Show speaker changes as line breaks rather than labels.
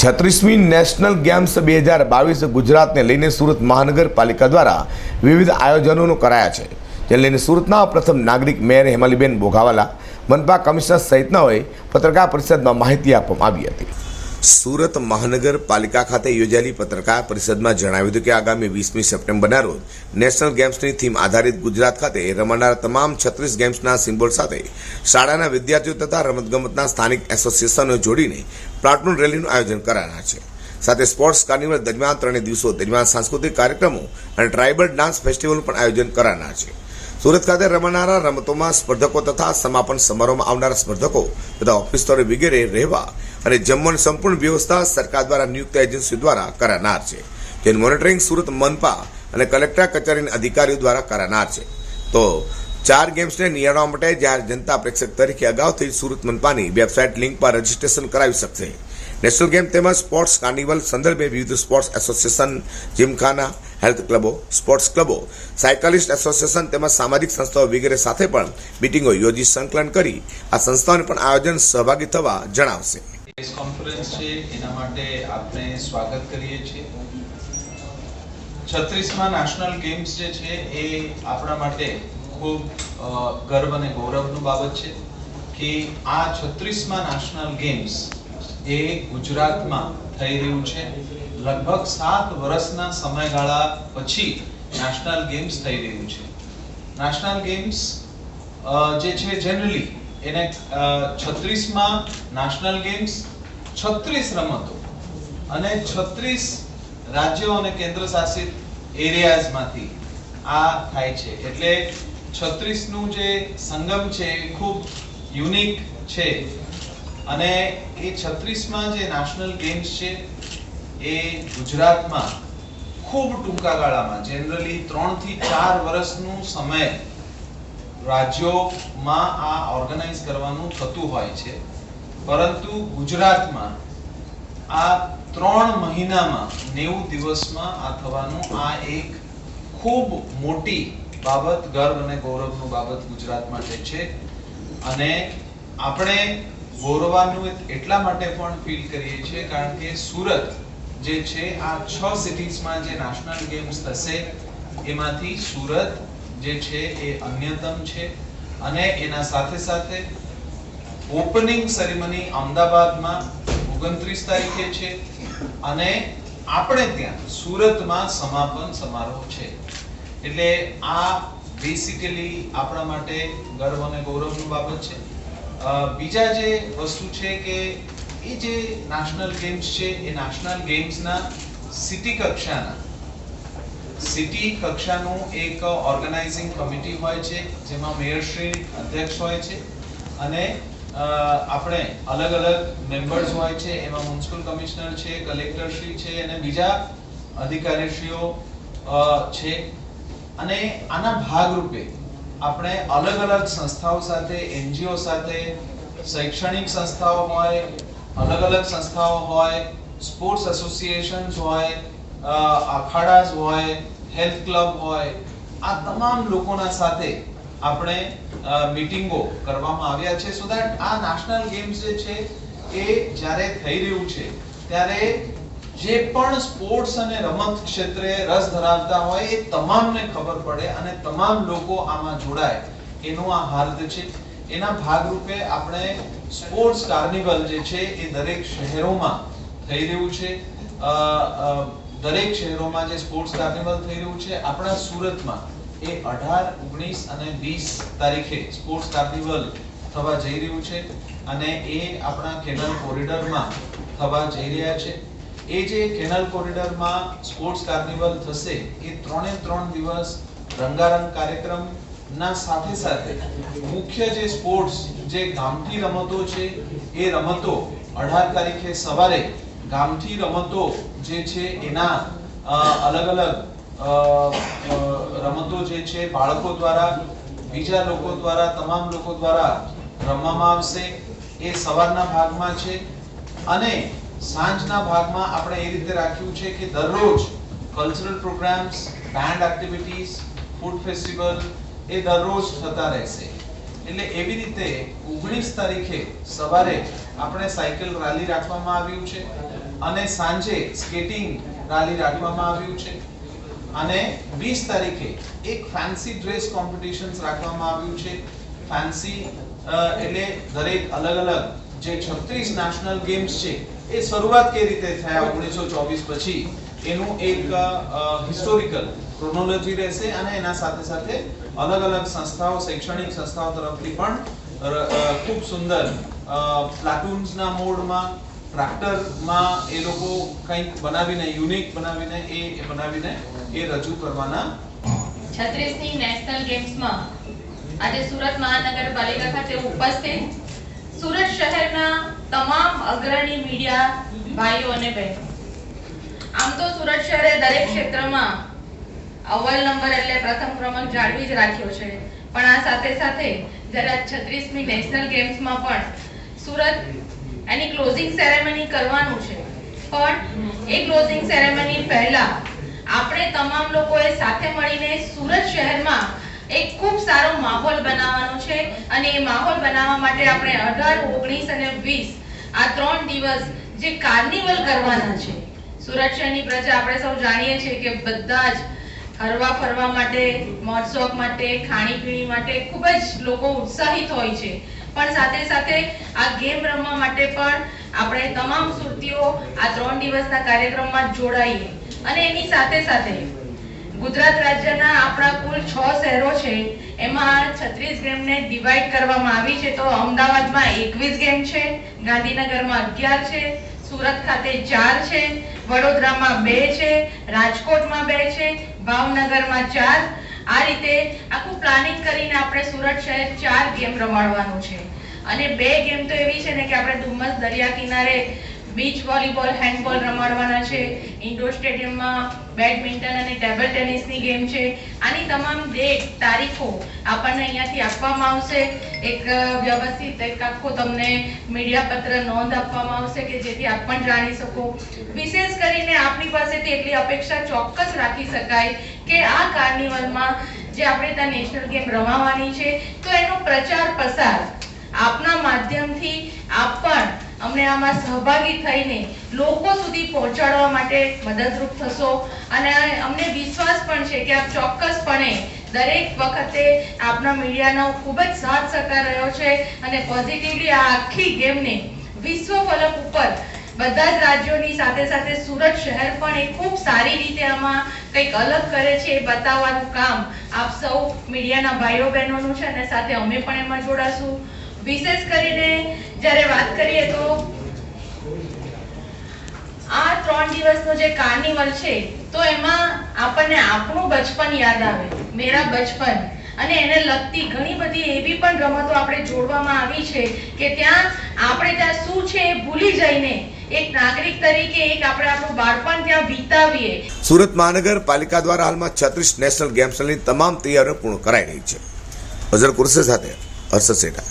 છત્રીસમી national games બે હજાર બાવીસ ગુજરાતને લઈને સુરત મહાનગરપાલિકા દ્વારા વિવિધ આયોજનોનો કરાયા છે. જે લઈને સુરતના પ્રથમ નાગરિક મેયર હેમાલીબેન બોઘાવાલા, મનપા કમિશનર સહિતનાઓએ પત્રકાર પરિષદમાં માહિતી આપવામાં આવી હતી. સુરત મહાનગરપાલિકા ખાતે યોજાયેલી પત્રકાર પરિષદમાં જણાવ્યું હતું કે આગામી વીસમી સપ્ટેમ્બરના રોજ નેશનલ ગેમ્સની થીમ આધારિત ગુજરાત ખાતે રમાનાર તમામ છત્રીસ ગેમ્સના સિમ્બોલ સાથે શાળાના વિદ્યાર્થીઓ તથા રમતગમતના સ્થાનિક એસોસિએશનો જોડીને પ્લાટૂન રેલીનું આયોજન કરાયા છે. સાથે સ્પોર્ટ્સ કાર્નિવલ દરમિયાન ત્રણેય દિવસો દરમિયાન સાંસ્કૃતિક કાર્યક્રમો અને ટ્રાઇબલ ડાન્સ ફેસ્ટિવલનું પણ આયોજન કરાનાર છે. સુરત ખાતે રમાનારા રમતોમાં સ્પર્ધકો તથા સમાપન સમારોહમાં આવનારા સ્પર્ધકો તથા ઓફિસરો વગેરે રહેવા અને જમવાની સંપૂર્ણ વ્યવસ્થા સરકાર દ્વારા નિયુક્ત એજન્સી દ્વારા કરાનાર છે. જેનું મોનિટરિંગ સુરત મનપા અને કલેક્ટર કચેરીના અધિકારીઓ દ્વારા કરાનાર છે. તો ચાર ગેમ્સને નિહાળવા માટે જ્યારે જનતા પ્રેક્ષક તરીકે અગાઉથી સુરત મનપાની વેબસાઇટ લિંક પર રજીસ્ટ્રેશન કરાવી શકશે. નેશનલ ગેમ તેમજ સ્પોર્ટ્સ કાર્નિવલ સંદર્ભે વિવિધ સ્પોર્ટ્સ એસોસિએશન, જીમખાના, હેલ્થ ક્લબો, સ્પોર્ટ્સ ક્લબો, સાયકલિસ્ટ એસોસિએશન તેમજ સામાજિક સંસ્થાઓ વગેરે સાથે પણ મિટિંગો યોજી સંકલન કરી આ સંસ્થાઓને પણ આયોજન સહભાગી થવા જણાવશે.
પ્રેસ કોન્ફરન્સ છે, એના માટે આપને સ્વાગત કરીએ છીએ. છત્રીસમાં નેશનલ ગેમ્સ જે છે, એ આપણા માટે ખૂબ ગર્વ અને ગૌરવનું બાબત છે કે આ છત્રીસમાં નેશનલ ગેમ્સ એ ગુજરાતમાં થઈ રહ્યું છે. લગભગ સાત વર્ષના સમયગાળા પછી નેશનલ ગેમ્સ થઈ રહ્યું છે. નેશનલ ગેમ્સ જે છે જનરલી એને છત્રીસમાં નેશનલ ગેમ્સ છત્રીસ રમતો અને છત્રીસ રાજ્યો અને કેન્દ્ર શાસિત એરિયાઝમાંથી આ થાય છે. એટલે છત્રીસનું જે સંગમ છે એ ખૂબ યુનિક છે. અને એ છત્રીસમાં જે નેશનલ ગેમ્સ છે, એ ગુજરાતમાં ખૂબ ટૂંકા ગાળામાં જનરલી ત્રણથી ચાર વર્ષનું સમય રાજ્યોમાં આ ઓર્ગેનાઇઝ કરવાનું થતું હોય છે. પરંતુ ગુજરાતમાં આ ત્રણ મહિનામાં નેવું દિવસમાં આ થવાનું આ એક ખૂબ મોટી બાબત, ગર્વ અને ગૌરવનું બાબત ગુજરાત માટે છે. અને આપણે ગૌરવાન્વિત એટલા માટે પણ ફીલ કરીએ છીએ કારણ કે સુરત જે છે, આ છ સિટીઝમાં જે નેશનલ ગેમ્સ થશે, એમાંથી સુરત જે છે એ અન્યતમ છે. અને એના સાથે સાથે ઓપનિંગ સેરેમની અમદાવાદમાં ઓગણત્રીસ તારીખે છે. અને આપણે ત્યાં સુરતમાં સમાપન સમારોહ છે. એટલે આ બેસિકલી આપણા માટે ગર્વ અને ગૌરવની બાબત છે. બીજા જે વસ્તુ છે કે એ જે નેશનલ ગેમ્સ છે, એ નેશનલ ગેમ્સના સિટી કક્ષાના. સિટી કક્ષાનું એક ઓર્ગેનાઇઝિંગ કમિટી હોય છે, જેમાં મેયરશ્રી અધ્યક્ષ હોય છે અને આપણે અલગ અલગ મેમ્બર્સ હોય છે, એમાં મ્યુનિસિપલ કમિશનર છે કલેક્ટરશ્રી છે અને બીજા અધિકારીશ્રીઓ છે. અને આના ભાગરૂપે આપણે અલગ અલગ સંસ્થાઓ સાથે, એનજીઓ સાથે, શૈક્ષણિક સંસ્થાઓ હોય, અલગ અલગ સંસ્થાઓ હોય, સ્પોર્ટ્સ એસોસિએશન્સ હોય અખાડાસ હોય, હેલ્થ ક્લબ હોય, આ તમામ લોકોના સાથે આપણે મીટિંગો કરવામાં આવ્યા છે. સો દેટ આ નેશનલ ગેમ્સ જે છે, એ જ્યારે થઈ રહ્યું છે, ત્યારે જે પણ સ્પોર્ટ્સ અને રમત ક્ષેત્રે રસ ધરાવતા હોય એ તમામને ખબર પડે અને તમામ લોકો આમાં જોડાય. એનું આ હાર્દ છે. એના ભાગરૂપે આપણે સ્પોર્ટ્સ કાર્નિવલ જે છે એ દરેક શહેરોમાં થઈ રહ્યું છે. દરેક શહેરોમાં જે સ્પોર્ટ્સ કાર્નિવલ થઈ રહ્યું છે, આપણા સુરતમાં એ અઢાર, ઓગણીસ અને વીસ તારીખે સ્પોર્ટ્સ કાર્નિવલ થવા જઈ રહ્યું છે અને એ આપણા કેનલ કોરિડોરમાં થવા જઈ રહ્યા છે. એ જે કેનલ કોરિડોરમાં સ્પોર્ટ્સ કાર્નિવલ થશે, એ ત્રણે ત્રણ દિવસ રંગારંગ કાર્યક્રમ ના સાથે સાથે મુખ્ય જે સ્પોર્ટ્સ, જે ગામઠી રમતો છે, એ રમતો અઢાર તારીખે સવારે ગામઠી રમતો જે છે, એના અલગ અલગ રમતો જે છે, બાળકો દ્વારા, બીજા લોકો દ્વારા, તમામ લોકો દ્વારા રમવામાં આવશે. એ સવારના ભાગમાં છે. અને સાંજના ભાગમાં આપણે એ રીતે રાખ્યું છે કે દરરોજ cultural programmes band activities food festival એ દરરોજ થતા રહેશે. એટલે એવી રીતે ઓગણીસ તારીખે સવારે આપણે સાયકલ રેલી રાખવામાં આવ્યું છે અને સાંજે સ્કેટિંગ રાલી રાખવામાં આવ્યું છે. અને 20 તારીખે એક ફેન્સી ડ્રેસ કોમ્પિટિશન્સ રાખવામાં આવ્યું છે. ફેન્સી એટલે દરેક અલગ અલગ જે 36 નેશનલ ગેમ્સ છે એ શરૂઆત કઈ રીતે થયા 1924 પછી? એનું એક હિસ્ટોરિકલ ક્રોનોલોજી રહેશે અને એના સાથે સાથે અલગ અલગ સંસ્થાઓ, શૈક્ષણિક સંસ્થાઓ તરફથી પણ ખૂબ સુંદર પ્લાટૂન્સના મોડમાં, ટ્રાક્ટરમાં એ લોકો કંઈક બનાવીને, યુનિક બનાવીને એ બનાવીને એ રજૂ કરવાના.
છત્રીસની નેશનલ ગેમ્સમાં આજે સુરત મહાનગરપાલિકા ખાતે ઉપસ્થિત સુરત શહેરના તમામ અગ્રણી મીડિયા ભાઈઓ અને બહેનો. આમ તો સુરત શહેરે દરેક ક્ષેત્રમાં અવ્વલ નંબર એટલે પ્રથમ ક્રમાંક જાળવી જ રાખ્યો છે. પણ આ સાથે સાથે જરા છત્રીસમી નેશનલ ગેમ્સમાં પણ સુરત એની ક્લોઝિંગ સેરેમની કરવાનું છે. પણ એ ક્લોઝિંગ સેરેમની પહેલા આપણે તમામ લોકોએ સાથે મળીને સુરત શહેરમાં એક ખૂબ સારો માહોલ બનાવવાનો છે અને એ માહોલ બનાવવા માટે આપણે અઢાર, ઓગણીસ અને વીસ આ ત્રણ દિવસ જે કાર્નિવલ કરવાના છે. સુરત શહેરની પ્રજા આપણે સૌ જાણીએ છીએ કે બધા જ હરવા ફરવા માટે મોજ શોખ માટે, ખાણીપીણી માટે ખૂબ જ લોકો ઉત્સાહિત હોય છે. પણ સાથે સાથે આ ગેમ રમવા માટે પણ આપણે તમામ સુરતીઓ આ ત્રણ દિવસના કાર્યક્રમમાં જોડાઈએ. અને એની સાથે સાથે ગુજરાત રાજ્યના આપણા કુલ છ શહેરો છે, એમાં છત્રીસ ગેમને ડિવાઈડ કરવામાં આવી છે. તો અમદાવાદમાં એકવીસ ગેમ છે, ગાંધીનગરમાં અગિયાર છે, સુરત ખાતે ચાર છે, વડોદરામાં બે છે, રાજકોટમાં બે છે, ભાવનગરમાં ચાર. આ રીતે આખું પ્લાનિંગ કરીને આપણે સુરત શહેર ચાર ગેમ રમાડવાનું છે. અને બે ગેમ તો એવી છે ને કે આપણે ધુમ્મસ દરિયા કિનારે બીચ વોલીબોલ, હેન્ડબોલ રમાડવાના છે. ઇન્ડોર સ્ટેડિયમમાં બેડમિન્ટન અને ટેબલ ટેનિસની ગેમ છે. આની તમામ ડેટ તારીખો આપણને અહીંયાથી આપવામાં આવશે. એક વ્યવસ્થિત એક આખો તમને મીડિયા પત્ર નોંધ આપવામાં આવશે કે જેથી આપ પણ જાણી શકો. વિશેષ કરીને આપની પાસેથી એટલી અપેક્ષા ચોક્કસ રાખી શકાય કે આ કાર્નિવલમાં જે આપણે ત્યાં નેશનલ ગેમ રમાવાની છે, તો એનો પ્રચાર પ્રસાર આપના માધ્યમથી આપ પણ અમને આમાં સહભાગી થઈને લોકો સુધી પહોંચાડવા માટે મદદરૂપ થશો. અને અમને વિશ્વાસ પણ છે કે આપ ચોક્કસપણે દરેક વખતે આપના મીડિયાનો ખૂબ જ સાથ સહકાર રહ્યો છે અને પોઝિટિવલી આ આખી ગેમને વિશ્વ ફલક ઉપર બધા જ રાજ્યોની સાથે સાથે સુરત શહેર પણ એ ખૂબ સારી રીતે આમાં કંઈક અલગ કરે છે એ બતાવવાનું કામ આપ સૌ મીડિયાના ભાઈઓ બહેનોનું છે અને સાથે અમે પણ એમાં જોડાશું. વિશેષ કરીને જ્યારે વાત કરીએ તો આ ત્રણ દિવસનો જે કાર્નિવલ છે, તો એમાં આપણને આપણું બચપન યાદ આવે, મેરા બચપન. અને એને લગતી ઘણી બધી એવી પણ રમતો આપણે જોડવામાં આવી છે કે ત્યાં આપણે ત્યાં શું છે એ ભૂલી જઈને એક નાગરિક તરીકે એક આપણે આપણું બાળપણ ત્યાં વિતાવીએ.
સુરત મહાનગરપાલિકા દ્વારા હાલમાં છત્રીસ નેશનલ ગેમ્સની તમામ તૈયારીઓ પૂર્ણ કરાઈ રહી છે. અઝર કુરશી સાથે હર્ષદ સેઠા.